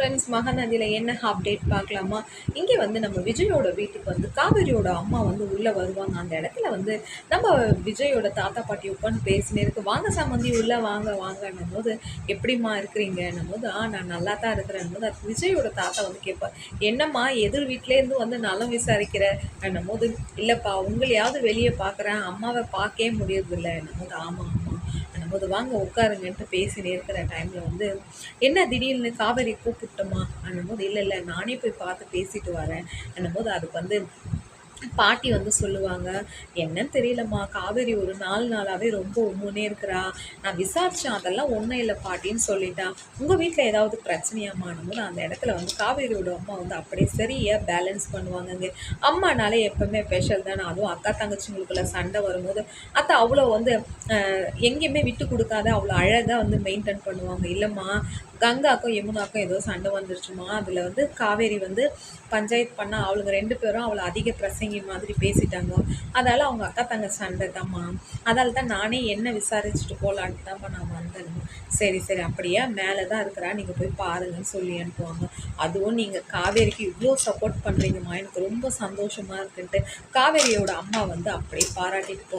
Friends மகாநதியில் என்ன update பார்க்கலாமா? இங்கே வந்து நம்ம விஜயோட வீட்டுக்கு வந்து காவேரியோட அம்மா வந்து உள்ளே வருவாங்க. அந்த இடத்துல வந்து நம்ம விஜயோட தாத்தா பாட்டி உட்காந்து பேசினே இருக்கு. வாங்க சம்மந்தி உள்ளே வாங்க வாங்கன்னும் போது எப்படிம்மா இருக்கிறீங்கன்னும் போது ஆ நான் நல்லா தான் இருக்கிறேன் போது அது விஜயோட தாத்தா வந்து கேட்பார் என்னம்மா எதிர் வீட்டிலேருந்து வந்து நலம் விசாரிக்கிற? போது இல்லைப்பா உங்களையாவது வெளியே பார்க்குறேன். அம்மாவை பார்க்கவே முடியறதில்ல. போது ஆமாம் ஆமாம் போது வாங்க உட்காருங்கன்ட்டு பேசினே இருக்கிற டைமில் வந்து என்ன திடீர்னு காவேரி கூப்பிட்டோமா? போது இல்லை இல்லை நானே போய் பார்த்து பேசிட்டு வரேன். போது அதுக்கு வந்து பாட்டி வந்து சொல்லுவாங்க என்னன்னு தெரியலம்மா காவேரி ஒரு நாலு நாளாகவே ரொம்ப உம்முனே இருக்கிறா. நான் விசாரித்தேன் அதெல்லாம் ஒன்றும் இல்லை பாட்டின்னு சொல்லிட்டா. உங்கள் வீட்டில் ஏதாவது பிரச்சனையாமானும் போது அந்த இடத்துல வந்து காவேரியோட அம்மா வந்து அப்படியே சரியாக பேலன்ஸ் பண்ணுவாங்கங்க. அம்மானாலே எப்போவுமே ஸ்பெஷல் தானே. அதுவும் அக்கா தங்கச்சிங்களுக்குள்ள சண்டை வரும்போது அத்தை அவ்வளோ வந்து எங்கேயுமே விட்டு கொடுக்காத அவ்வளோ அழகாக வந்து மெயின்டைன் பண்ணுவாங்க. இல்லைம்மா கங்காக்கும் யமுனாக்கும் ஏதோ சண்டை வந்துருச்சுமா? அதில் வந்து காவேரி வந்து பஞ்சாயத்து பண்ணால் அவளுங்க ரெண்டு பேரும் அவளை அதிக பிரசங்கி மாதிரி பேசிட்டாங்க. அதால் அவங்க அக்கா தங்க சண்டை தான்மா அதால் தான் நானே என்ன விசாரிச்சுட்டு போகலான்ட்டு தான்ப்பா நான் வந்தேன். சரி சரி அப்படியே? மேலே தான் இருக்கிறா. நீங்கள் போய் பாருங்கன்னு சொல்லி அனுப்புவாங்க. அதுவும் நீங்கள் காவேரிக்கு இவ்வளோ சப்போர்ட் பண்ணுறீங்கம்மா எனக்கு ரொம்ப சந்தோஷமாக இருக்குன்ட்டு. காவேரியோட அம்மா வந்து அப்படியே பாராட்டிட்டு போ